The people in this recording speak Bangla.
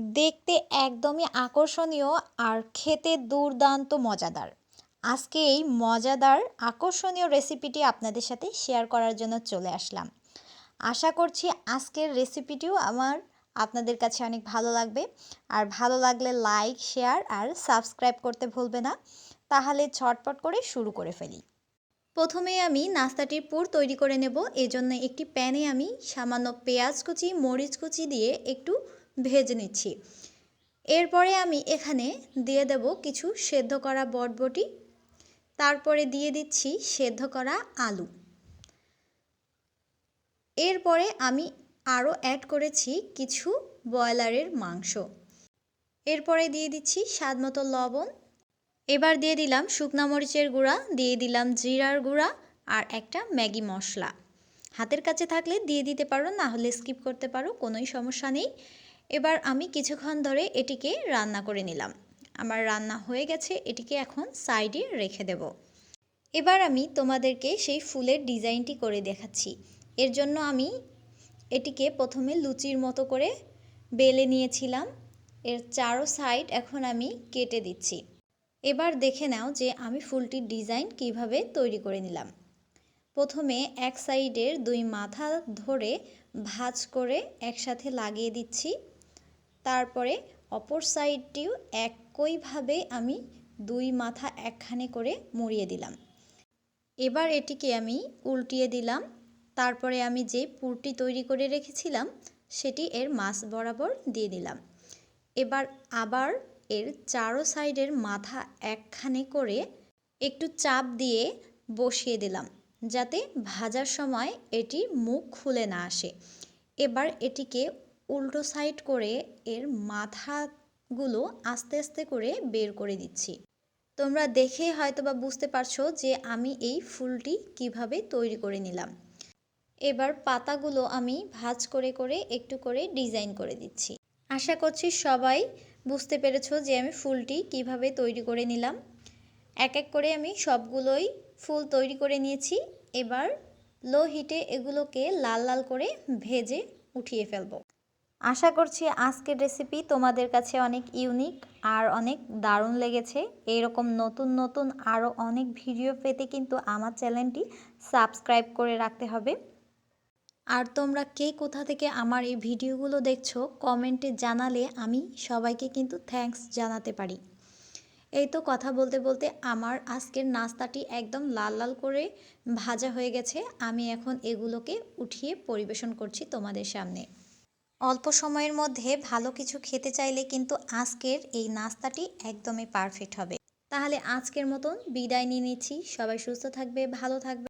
দেখতে একদমই আকর্ষণীয় আর খেতে দুর্দান্ত মজাদার। আজকে এই মজাদার, আকর্ষণীয় রেসিপিটি আপনাদের সাথে শেয়ার করার জন্য চলে আসলাম। আশা করছি আজকের রেসিপিটিও আমার আপনাদের কাছে অনেক ভালো লাগবে। আর ভালো লাগলে লাইক শেয়ার আর সাবস্ক্রাইব করতে ভুলবে না। তাহলে ছটপট করে শুরু করে ফেলি। প্রথমে আমি নাস্তাটির পুর তৈরি করে নেব। এজন্য একটি প্যানে আমি সামান্য পেঁয়াজ কুচি, মরিচ কুচি দিয়ে একটু ভেজে নিচ্ছি। এরপরে আমি এখানে দিয়ে দেব কিছু সেদ্ধ করা বটবটি। তারপরে দিয়ে দিচ্ছি সেদ্ধ করা আলু। এরপরে আমি আরও অ্যাড করেছি কিছু ব্রয়লারের মাংস। এরপরে দিয়ে দিচ্ছি স্বাদ মতো লবণ। এবার দিয়ে দিলাম শুকনা মরিচের গুঁড়া, দিয়ে দিলাম জিরার গুঁড়া আর একটা ম্যাগি মশলা। হাতের কাছে থাকলে দিয়ে দিতে পারো, না হলে স্কিপ করতে পারো, কোনোই সমস্যা নেই। এবার আমি কিছুক্ষণ ধরে এটিকে রান্না করে নিলাম। আমার রান্না হয়ে গেছে, এটিকে এখন সাইডে রেখে দেব। এবার আমি তোমাদেরকে সেই ফুলের ডিজাইনটি করে দেখাচ্ছি। এর জন্য আমি এটিকে প্রথমে লুচির মতো করে বেলে নিয়েছিলাম। এর চারো সাইড এখন আমি কেটে দিচ্ছি। এবার দেখে নাও যে আমি ফুলটির ডিজাইন কীভাবে তৈরি করে নিলাম। প্রথমে এক সাইডের দুই মাথা ধরে ভাঁজ করে একসাথে লাগিয়ে দিচ্ছি। তারপরে অপর সাইডটিও একইভাবে আমি দুই মাথা একখানে করে মুড়িয়ে দিলাম। এবার এটিকে আমি উল্টিয়ে দিলাম। তারপরে আমি যে পুরটি তৈরি করে রেখেছিলাম, সেটি এর মাছ বরাবর দিয়ে দিলাম। এবার আবার এর চারো সাইডের মাথা একখানে করে একটু চাপ দিয়ে বসিয়ে দিলাম, যাতে ভাজার সময় এটি মুখ খুলে না আসে। এবার এটিকে উল্টো সাইড করে এর মাথাগুলো আস্তে আস্তে করে বের করে দিচ্ছি। তোমরা দেখে হয়তো বা বুঝতে পারছ যে আমি এই ফুলটি কীভাবে তৈরি করে নিলাম। এবার পাতাগুলো আমি ভাজ করে করে একটু করে ডিজাইন করে দিচ্ছি। আশা করছি সবাই বুঝতে পেরেছ যে আমি ফুলটি কীভাবে তৈরি করে নিলাম। এক এক করে আমি সবগুলোই ফুল তৈরি করে নিয়েছি। এবার লো হিটে এগুলোকে লাল লাল করে ভেজে উঠিয়ে ফেলব। আশা করছি আজকের রেসিপি তোমাদের কাছে অনেক ইউনিক আর অনেক দারুণ লেগেছে। এরকম নতুন নতুন আরও অনেক ভিডিও পেতে কিন্তু আমার চ্যানেলটি সাবস্ক্রাইব করে রাখতে হবে। আর তোমরা কে কোথা থেকে আমার এই ভিডিওগুলো দেখছ কমেন্টে জানালে আমি সবাইকে কিন্তু থ্যাঙ্কস জানাতে পারি। এই তো কথা বলতে বলতে আমার আজকের নাস্তাটি একদম লাল লাল করে ভাজা হয়ে গেছে। আমি এখন এগুলোকে উঠিয়ে পরিবেশন করছি তোমাদের সামনে। অল্প সময়ের মধ্যে ভালো কিছু খেতে চাইলে কিন্তু আজকের এই নাস্তাটি একদমই পারফেক্ট হবে। তাহলে আজকের মতন বিদায় নিয়ে নিচ্ছি। সবাই সুস্থ থাকবে, ভালো থাকবে।